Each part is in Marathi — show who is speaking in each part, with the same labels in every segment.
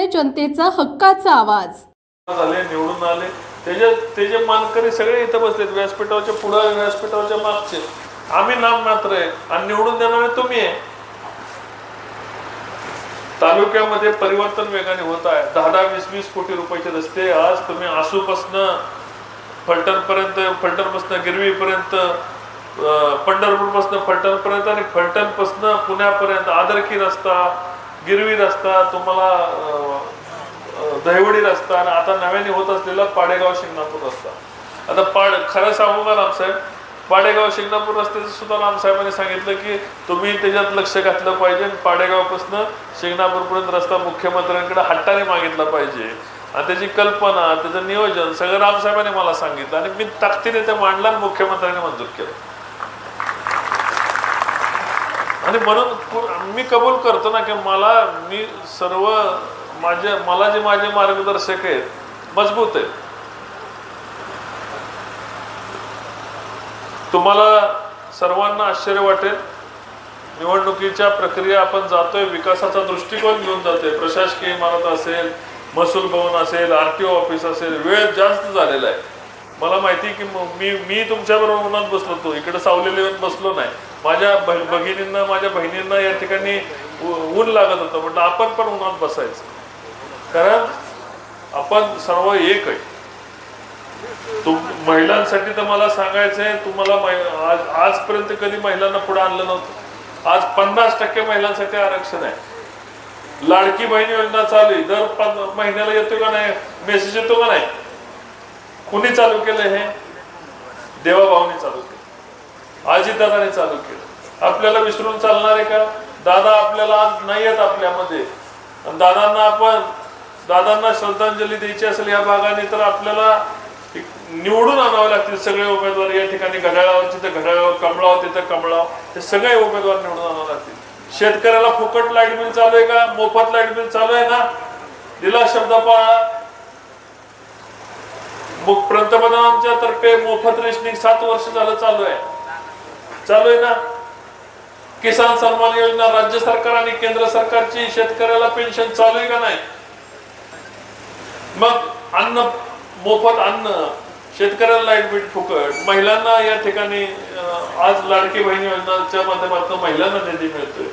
Speaker 1: सर्वसामान्य जनतेचा हक्काचा आवाज.
Speaker 2: झाले निवडून आले. त्याचे त्याचे मानकरी सगळे इथं बसलेत व्यासपीठावरच्या पुढे व्यासपीठावरच्या मागचे. आम्ही नाम मात्र आहे आणि निवडून देणारे तुम्ही आहे. तालुक्यामध्ये परिवर्तन वेगाने होत आहे. दहा दहा वीस वीस कोटी रुपयाचे रस्ते आज तुम्ही आसूपासनं फलटणपर्यंत फलटणपासनं गिरवीपर्यंत पंढरपूरपासनं फलटणपर्यंत आणि फलटणपासनं पुण्यापर्यंत आदरकी रस्ता गिरवी रस्ता तुम्हाला दहिवडी रस्ता आणि आता नव्याने होत असलेला पाडेगाव शिंगणापूर रस्ता. आता पाड खरं सांगू का रामसाहेब पाडेगाव शिंगणापूर रस्त्याचं सुद्धा रामसाहेबांनी सांगितलं की तुम्ही त्याच्यात लक्ष घातलं पाहिजे पाडेगावपासून शिंगणापूरपर्यंत रस्ता मुख्यमंत्र्यांकडे हट्टाने मागितला पाहिजे. आणि त्याची कल्पना त्याचं नियोजन सगळं रामसाहेबांनी मला सांगितलं आणि मी ताकदीने ते मांडलं आणि मुख्यमंत्र्यांनी मंजूर केलं. आणि म्हणून मी कबूल करतो ना की मला मी सर्व माझे मला जे माझे मार्गदर्शक आहेत मजबूत आहेत. तुम्हाला सर्वांना आश्चर्य वाटेल. निवडणुकीच्या प्रक्रिया आपण जातोय विकासाचा दृष्टिकोन घेऊन जातोय. प्रशासकीय इमारत असेल महसूल भवन असेल आर टी ओ ऑफिस असेल वेळ जास्त झालेला आहे. मला माहिती की मी मी तुमच्याबरोबर उन्हात बसलो तो इकडे सावलेले येऊन बसलो नाही. माझ्या भगिनींना माझ्या बहिणींना या ठिकाणी ऊन लागत होतं. म्हटलं आपण पण उन्हात बसायचं. कारण आपण सर्व एक आहे. तुम महिलांसाठी तर मला सांगायचंय तुम्हाला आज आजपर्यंत कधी महिलांना पुढे आणलं नव्हतं. आज पन्नास टक्के महिलांसाठी आरक्षण आहे. लाडकी बहीण योजना चालू आहे. दर पन- महिन्याला येतो का नाही? मेसेज येतो का नाही? कुणी चालू केलं हे? देवाभाऊनी चालू केलं अजितदादाने चालू केलं. आपल्याला विसरून चालणार आहे का? दादा आपल्याला आज नाही येत आपल्यामध्ये दादांना आपण दादांना श्रद्धांजली द्यायची असेल या भागाने तर आपल्याला निवडून आणावे लागतील सगळे उमेदवार. या ठिकाणी घड्याळावर तिथं घड्याळावर कमळाव तिथं कमळाव हे सगळे उमेदवार निवडून आणावे लागतील. शेतकऱ्याला फुकट लाइट बिल चालू आहे का? मोफत लाइट बिल चालू आहे ना? दिला शब्द पाळा. मग पंतप्रधानांच्या तर्फे मोफत रेशनिंग सात वर्ष झालं चालू आहे. चालू आहे ना? किसान सन्मान योजना राज्य सरकार आणि केंद्र सरकारची शेतकऱ्याला पेन्शन चालू आहे का नाही? मग अन्न मोफत अन्न शेतकऱ्याला लाइट बीट फुकट महिलांना या ठिकाणी आज लाडकी बहीण योजनाच्या माध्यमातून महिलांना निधी मिळतोय.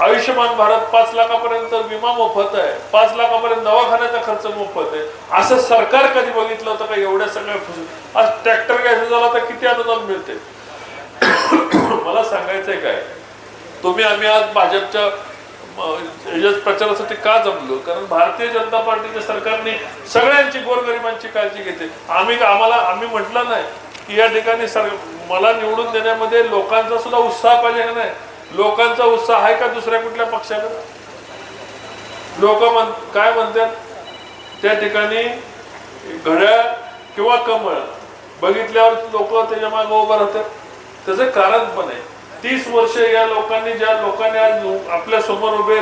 Speaker 2: आयुष्यमान भारत पाच लाखापर्यंत विमा मोफत आहे. पाच लाखापर्यंत दवाखान्याचा खर्च मोफत आहे. असं सरकार कधी बघितलं होतं का? एवढ्या सगळ्या आज ट्रॅक्टर घ्यायचं झाला तर किती अनुदान मिळते? मला सांगायचंय काय? तुम्ही आम्ही आज भाजपच्या प्रचारासाठी का जमलो? कारण भारतीय जनता पार्टीच्या सरकारने सगळ्यांची गोरगरिबांची काळजी घेते आम्ही आम्हाला आम्ही म्हटलं नाही की या ठिकाणी सर मला निवडून देण्यामध्ये लोकांचा सुद्धा उत्साह पाहिजे का नाही? लोकांचा उत्साह आहे का दुसऱ्या कुठल्या पक्षाकडे? लोक म्हण काय म्हणतात? त्या ठिकाणी घड्याळ किंवा कमळ बघितल्यावर लोक त्याच्यामागे उभं राहतात. त्याचं कारण पण आहे. तीस वर्ष या लोकांनी ज्या लोकांनी आज आपल्यासमोर उभे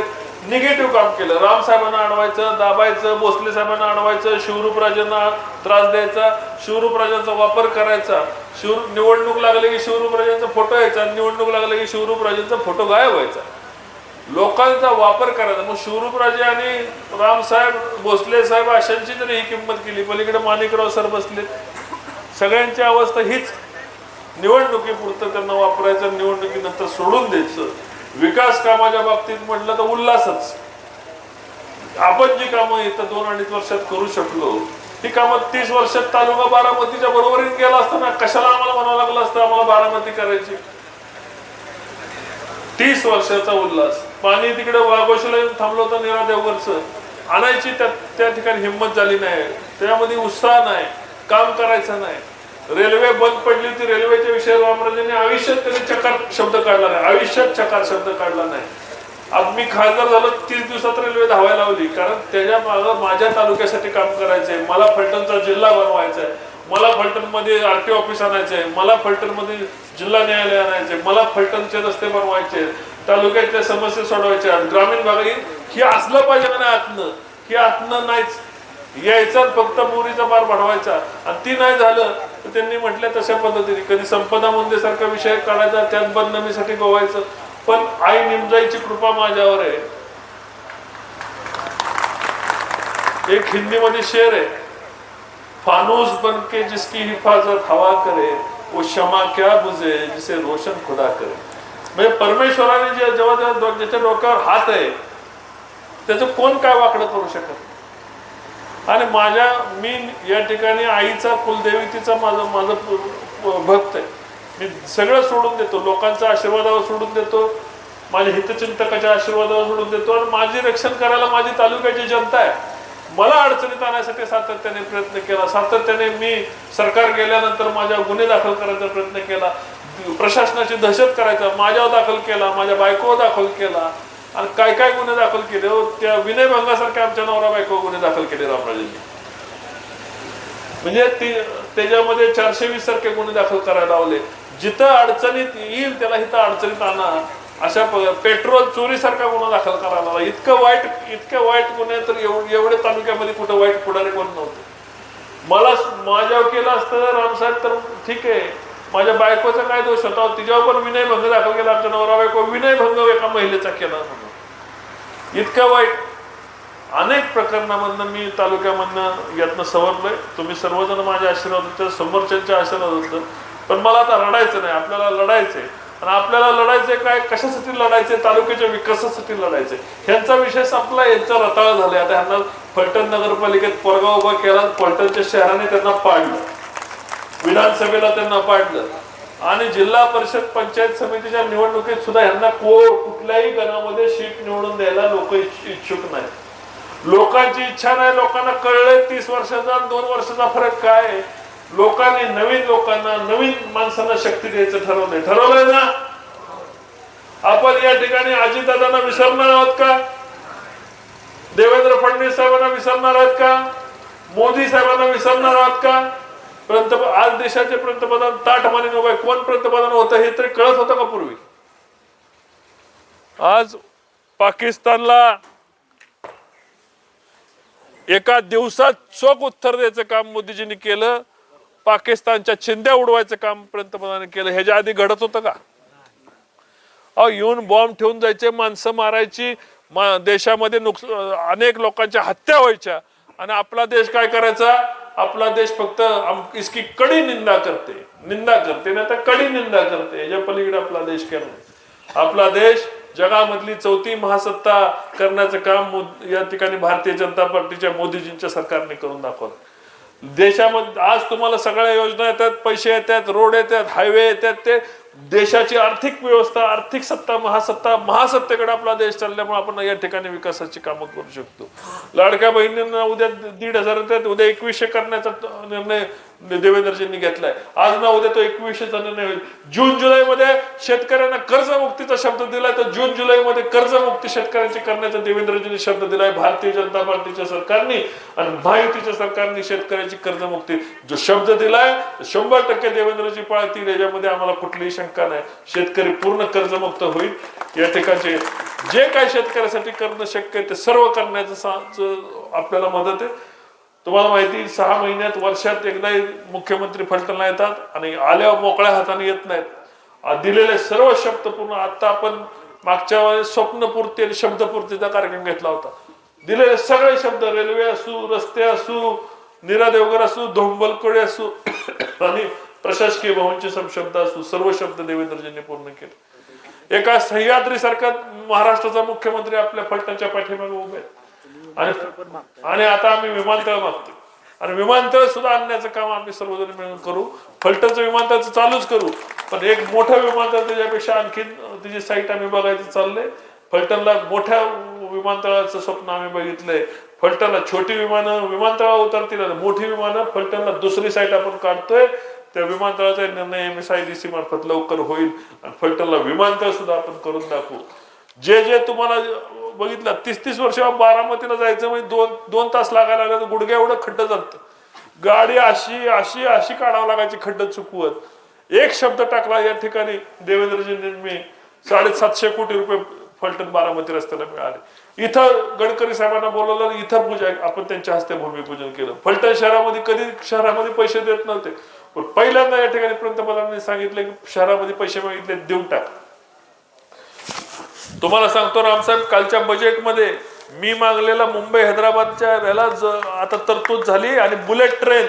Speaker 2: निगेटिव्ह काम केलं. राम साहेबांना अडवायचं दाबायचं भोसले साहेबांना अडवायचं शिवरूप राजांना त्रास द्यायचा शिवरूप राजांचा वापर करायचा. शिव निवडणूक लागली की शिवरूप राजांचा फोटो यायचा निवडणूक लागली की शिवरूप राजांचा फोटो गायब व्हायचा. लोकांचा वापर करायचा. मग शिवरूप राजे आणि रामसाहेब भोसले साहेब अशांची तरी ही किंमत केली. पलीकडे माणिकराव सर बसले. सगळ्यांची अवस्था हीच. निवडणुकीपुरतं त्यांना वापरायचं निवडणुकीनंतर सोडून द्यायचं. विकास कामाच्या बाबतीत म्हटलं तर उल्हासच. आपण जी कामं येतं दोन अडीच वर्षात करू शकलो ही कामं तीस वर्षात तालुका बारामतीच्या बरोबरीने गेला असताना कशाला आम्हाला म्हणावं लागलं असतं आम्हाला बारामती करायची? तीस वर्षाचा उल्हास. पाणी तिकडे वाघोशीला येऊन थांबलो होतं निरा देवघरचं. आणायची त्या त्या ठिकाणी हिंमत झाली नाही. त्याच्यामध्ये उत्साह नाही. काम करायचं नाही. रेल्वे बंद पडली होती रेल्वेच्या विषयावर रामराजांनी आयुष्यात त्यांनी चकार शब्द काढला नाही. आयुष्यात चकार शब्द काढला नाही. आज मी खासदार झालो तीस दिवसात रेल्वे धावायला लावली. कारण त्याच्या मागं माझ्या तालुक्यासाठी काम करायचंय. मला फलटणचा जिल्हा बनवायचा आहे मला फलटणमध्ये आर टी ऑफिस आणायचंय. मला फलटणमध्ये जिल्हा न्यायालय आणायचंय. मला फलटणचे रस्ते बनवायचे. तालुक्यातल्या समस्या सोडवायच्या. ग्रामीण भागात हे असलं पाहिजे का नाही आतनं. की आतनं नाहीच. यायचं फक्त मोरीचा पार बनवायचा आणि ती नाही झालं तर त्यांनी म्हटलं तशा पद्धतीने. कधी संपदा मुंदे सारखा विषय काढायचा त्यात बदनामीसाठी गोवायचं. पण आई निमजाईची कृपा माझ्यावर आहे. एक हिंदी मध्ये शेर आहे. फानूस बन के जिसकी हिफाजत हवा करे वो क्षमा क्या बुझे जिसे रोशन खुदा करे. म्हणजे परमेश्वराने जे जेव्हा जेव्हा ज्याच्या डोक्यावर हात आहे त्याचं कोण काय वाकडं करू शकत आणि माझ्या मी या ठिकाणी आईचा कुलदेवीतीचा माझं माझं भक्त आहे. मी सगळं सोडून देतो. लोकांचा आशीर्वादावर सोडून देतो. माझ्या हितचिंतकाच्या आशीर्वादावर सोडून देतो. आणि माझी रक्षण करायला माझी तालुक्याची जनता आहे. मला अडचणीत आणण्यासाठी सातत्याने प्रयत्न केला. सातत्याने मी सरकार गेल्यानंतर माझ्या गुन्हे दाखल करायचा प्रयत्न केला. प्रशासनाची दहशत करायचा. माझ्यावर दाखल केला. माझ्या बायकोवर दाखल केला. आणि काय काय गुन्हे दाखल केले हो त्या विनयभंगासारखे आमच्या नवरा बायको गुन्हे दाखल केले रामराजेंनी. म्हणजे ती त्याच्यामध्ये चारशे वीस सारखे गुन्हे दाखल करायला लावले. जिथं अडचणीत येईल त्याला हिथं अडचणीत आणा. अशा पेट्रोल चोरी सारखा गुन्हा दाखल करायला लावला इतकं वाईट इतकं वाईट गुन्हे तर एवढे तालुक्यामध्ये कुठं वाईट पुढारी कोण नव्हते. मला माझ्यावर केलं असतं रामसाहेब तर ठीक आहे. माझ्या बायकोचा काय दोष होता? तिच्यावर पण विनयभंग दाखल केला आमच्या नवरा बायको विनयभंग एका महिलेचा केला. म्हणून इतकं वाईट. अनेक प्रकरणामधनं मी तालुक्यामधनं यातनं सवरलोय. तुम्ही सर्वजण माझ्या आशीर्वाद होते समोरच्यांच्या आशीर्वाद होतं पण मला आता रडायचं नाही. आपल्याला लढायचंय. आणि आपल्याला लढायचंय काय? कशासाठी लढायचंय? तालुक्याच्या विकासासाठी लढायचंय. ह्यांचा विषय संपला यांचा रताळ झालाय. आता ह्यांना फलटण नगरपालिकेत पोरगाव उभा केला फलटणच्या शहराने त्यांना पाडलं. विधानसभेला त्यांना पाडलं. आणि जिल्हा परिषद पंचायत समितीच्या निवडणुकीत सुद्धा ह्यांना को कुठल्याही गणामध्ये सीट निवडून द्यायला लोक इच्छुक नाही लोकांची इच्छा नाही लोकांना कळलंय तीस वर्षाचा दोन वर्षाचा फरक काय? लोकांनी नवीन लोकांना नवीन माणसांना शक्ती द्यायचं ठरवलंय ठरवलंय ना? आपण या ठिकाणी अजितदादांना विसरणार आहोत का? देवेंद्र फडणवीस साहेबांना विसरणार आहोत का? मोदी साहेबांना विसरणार आहात का? पंतप्रधान आज देशाचे पंतप्रधान ताठ माने उभे कोण पंतप्रधान होतं हे तरी कळत होतं का पूर्वी? आज पाकिस्तानला एका दिवसात चोख उत्तर द्यायचं काम मोदीजींनी केलं पाकिस्तानच्या चिंध्या उडवायचं काम पंतप्रधानांनी केलं ह्याच्या आधी घडत होतं का? अहो येऊन बॉम्ब ठेवून जायचे माणसं मारायची मा- देशामध्ये नुकस अनेक लोकांच्या हत्या व्हायच्या आणि आपला देश काय करायचा? आपला देश फक्त इसकी कडी निंदा करते. निंदा करते नाही तर कडी निंदा करते. याच्या पलीकडे आपला देश केला आपला देश जगामधली चौथी महासत्ता करण्याचं काम या ठिकाणी भारतीय जनता पार्टीच्या मोदीजींच्या सरकारने करून दाखवलं. देशामध्ये आज तुम्हाला सगळ्या योजना येतात पैसे येतात रोड येतात हायवे येतात ते देशाची आर्थिक व्यवस्था आर्थिक सत्ता महासत्ता महासत्तेकडे आपला देश चालल्यामुळे आपण या ठिकाणी विकासाची कामं करू शकतो. लाडक्या बहिणींना उद्या दीड हजार येतात उद्या एकवीसशे करण्याचा निर्णय देवेंद्रजींनी घेतलाय. आज ना उद्या तो एकवीसशे निर्णय होईल. जून जुलैमध्ये शेतकऱ्यांना कर्जमुक्तीचा शब्द दिलाय तर जून जुलैमध्ये कर्जमुक्ती शेतकऱ्यांची करण्याचा देवेंद्रजींनी शब्द दिलाय भारतीय जनता पार्टीच्या सरकारने आणि महायुतीच्या सरकारने शेतकऱ्याची कर्जमुक्ती. जो शब्द दिलाय शंभर टक्के देवेंद्रजी पाळतील याच्यामध्ये आम्हाला कुठलीही शंका नाही. शेतकरी पूर्ण कर्जमुक्त होईल. या ठिकाणचे जे काय शेतकऱ्यासाठी करणं शक्य आहे ते सर्व करण्याचं आपल्याला मदत आहे. तुम्हाला माहिती सहा महिन्यात वर्षात एकदाही मुख्यमंत्री फलटणला येतात आणि आल्यावर मोकळ्या हाताने येत नाहीत. दिलेले सर्व शब्द पूर्ण आता आपण मागच्या वेळेस स्वप्नपूर्ती आणि शब्दपूर्तीचा कार्यक्रम घेतला होता. दिलेले सगळे शब्द रेल्वे असू रस्ते असू निरा देवगर असू धोंबलकडे असू आणि प्रशासकीय भवनचे शब्द असू सर्व शब्द देवेंद्रजींनी पूर्ण केले. एका सह्याद्रीसारखा महाराष्ट्राचा मुख्यमंत्री आपल्या फलटणच्या पाठीमागे उभे आहेत. आणि आता आम्ही विमानतळ मागतो आणि विमानतळ सुद्धा आणण्याचं काम आम्ही सर्वजण मिळून करू. फलटणचं विमानतळ चालूच करू. पण एक मोठं विमानतळ त्याच्यापेक्षा आणखीन तिची साईट आम्ही बघायचं चाललंय फलटणला मोठ्या विमानतळाचं स्वप्न आम्ही बघितलंय. फलटणला छोटी विमानं विमानतळावर उतरतील आणि मोठी विमानं फलटणला दुसरी साईट आपण काढतोय. त्या विमानतळाचा निर्णय M S I D C मार्फत लवकर होईल. आणि फलटणला विमानतळ सुद्धा आपण करून दाखवू. जे जे तुम्हाला बघितलं तीस तीस वर्ष बारामतीला जायचं म्हणजे दोन दोन तास लागायला लागलं तर गुडघ्या एवढं खड्ड जातं गाडी अशी अशी अशी काढावं लागायची खड्ड चुकवत. एक शब्द टाकला या ठिकाणी देवेंद्रजींनी मी साडेसातशे कोटी रुपये फलटण बारामती रस्त्याला मिळाले. इथं गडकरी साहेबांना बोलवलं इथं पूजा आपण त्यांच्या हस्ते भूमिपूजन केलं. फलटण शहरामध्ये कधी शहरामध्ये पैसे देत नव्हते. पण पहिल्यांदा या ठिकाणी पंतप्रधानांनी सांगितलं की शहरामध्ये पैसे मागितले देऊन टाक. तुम्हाला सांगतो रामसाहेब कालच्या बजेटमध्ये मी मागलेला मुंबई हैदराबादच्या याला ज- आता तरतूद झाली आणि बुलेट ट्रेन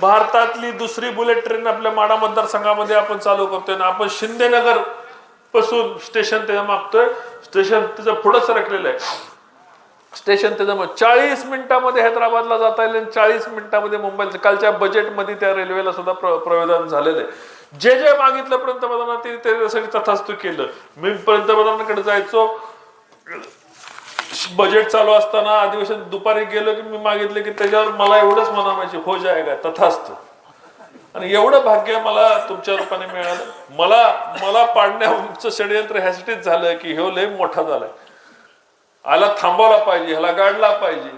Speaker 2: भारतातली दुसरी बुलेट ट्रेन आपल्या माडा मतदारसंघामध्ये आपण चालू करतोय आणि आपण शिंदेनगरपासून स्टेशन त्याच्या मागतोय. स्टेशन त्याचं पुढं सरकलेलं आहे. स्टेशन त्याचं चाळीस मिनिटामध्ये हैदराबादला जाता येईल आणि चाळीस मिनिटामध्ये मुंबईला कालच्या बजेटमध्ये त्या रेल्वेला सुद्धा प्र प्रवेदन झालेलं आहे. जे जे मागितलं पंतप्रधानांना ते त्याच्यासाठी तथास्तु केलं. मी पंतप्रधानांकडे जायचो. बजेट चालू असताना अधिवेशन दुपारी गेलो की मी मागितलं की त्याच्यावर मला एवढंच म्हणायचे हो जायगा तथास्तु. आणि एवढं भाग्य मला तुमच्या रूपाने मिळालं. मला मला पाडण्याचं षडयंत्र ह्यासाठीच झालं की हे लय मोठा झालाय. आला थांबवला पाहिजे ह्याला गाडला पाहिजे.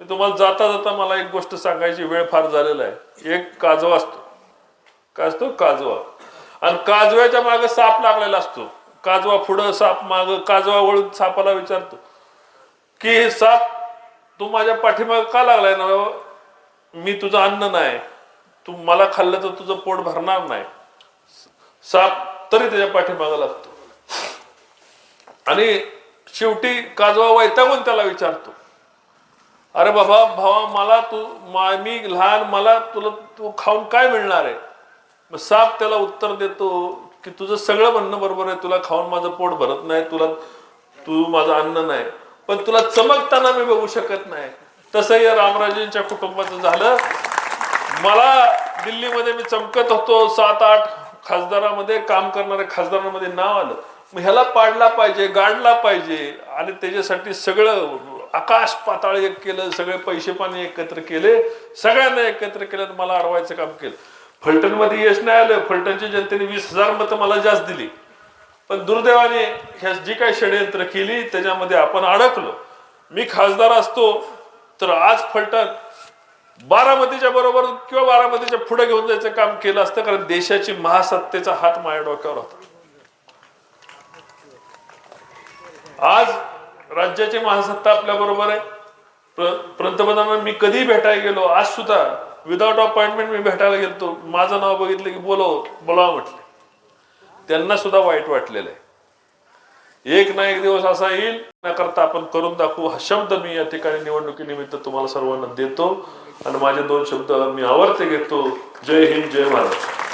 Speaker 2: मी तुम्हाला जाता जाता मला एक गोष्ट सांगायची वेळ फार झालेला आहे. एक काजवा असतो. काय असतो? काजवा. आणि काजव्याच्या मागे साप लागलेला असतो. काजवा पुढं साप माग काजवा वळून सापाला विचारतो. की हे साप तू माझ्या पाठीमाग का लागलाय ना? मी तुझं अन्न नाही. तू मला खाल्लं तर तुझं पोट भरणार नाही. साप तरी त्याच्या पाठीमागं लागतो. आणि शेवटी काजवा वैतागून त्याला विचारतो. अरे बाबा भावा मला तू मी लहान मला तुला तू खाऊन काय मिळणार आहे? मग साप त्याला उत्तर देतो की तुझं सगळं म्हणणं बरोबर आहे तुला खाऊन माझं पोट भरत नाही तुला तू माझं अन्न नाही. पण तुला चमकताना मी बघू शकत नाही. तसं या रामराजेंच्या कुटुंबाचं झालं. मला दिल्लीमध्ये मी चमकत होतो सात आठ खासदारामध्ये काम करणाऱ्या खासदारांमध्ये नाव आलं. मग ह्याला पाडला पाहिजे गाडला पाहिजे आणि त्याच्यासाठी सगळं आकाश पाताळ एक केलं सगळे पैसे पाणी एकत्र केले सगळ्यांना एकत्र केलं मला अडवायचं काम केलं. फलटणमध्ये यश नाही आलं फलटणच्या जनतेने वीस हजार मतं मला जास्त दिली. पण दुर्दैवाने ह्या जी काही षडयंत्र केली त्याच्यामध्ये आपण अडकलो. मी खासदार असतो तर आज फलटण बारामतीच्या बरोबर किंवा बारामतीच्या पुढे घेऊन जायचं काम केलं असतं कारण देशाची महासत्तेचा हात माझ्या डोक्यावर होता. आज राज्याची महासत्ता आपल्या बरोबर आहे. पंतप्रधानांना मी कधी भेटायला गेलो आज सुद्धा विदाउट अपॉइंटमेंट मी भेटायला गेलो माझं नाव बघितलं की बोलाव बोलावं म्हटलं. त्यांना सुद्धा वाईट वाटलेलं आहे. एक ना एक दिवस असा येईल न करता आपण करून दाखवू. हा शब्द मी या ठिकाणी निवडणुकीनिमित्त तुम्हाला सर्वांना देतो. आणि माझे दोन शब्द मी आवर्ते घेतो. जय हिंद जय महाराष्ट्र